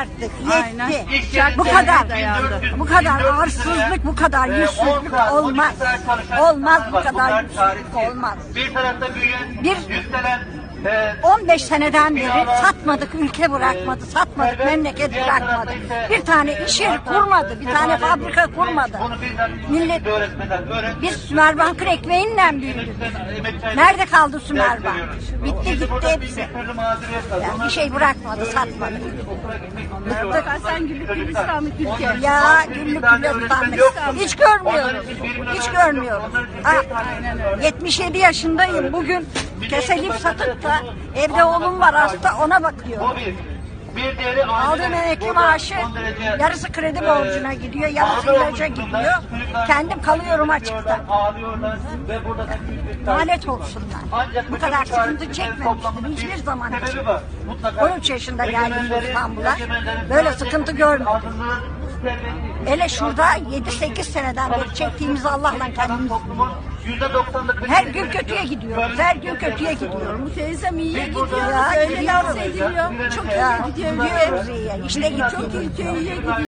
artık. Aynen. Yetti. Çak Bu kadar. dayandı. Bu kadar arsızlık, bu kadar yüzsüzlük olmaz. Olmaz bu kadar yüzsüzlük olmaz. Bir tarafta büyüyen, Bir- 15 seneden beri satmadık, ülke bırakmadı, satmadık, memleket bırakmadı. Bir tane iş yeri kurmadı, bir tane fabrika kurmadı. Millet, biz Sümerbank'ın ekmeğiyle büyüdük. Nerede kaldı Sümerbank? Bitti gitti hepsi. Ya bir şey bırakmadı, satmadı. Bıktık. Sen güllük gülistanlık Türkiye. Ya güllük gülistanlık. Hiç görmüyoruz. Hiç görmüyoruz. Ha, 77 yaşındayım. Bugün keselip satıp da evde oğlum var hasta ona bakıyorum. Bu bir. Diğeri Aldığım emekli maaşı yarısı kredi borcuna gidiyor, yarısı ilaca gidiyor. Kendim kalıyorum açıkta. Lanet olsunlar. Bu kadar sıkıntı çekmemiştim hiçbir bir zaman için. var. Mutlaka 13 yaşında geldim İstanbul'a. Böyle sıkıntı görmedim. Hele şurada 7-8 seneden beri çektiğimizi Allah'la kendimiz Toplumun %90'lık Her gün kötüye gidiyoruz. Her gün kötüye gidiyoruz. Teyzem iyiye gidiyor. Ya, ediliyor. Çok Ya, iyi gidiyor. gidiyoruz iyiye. İşte gidiyoruz. Çok iyi, iyiye gidiyor.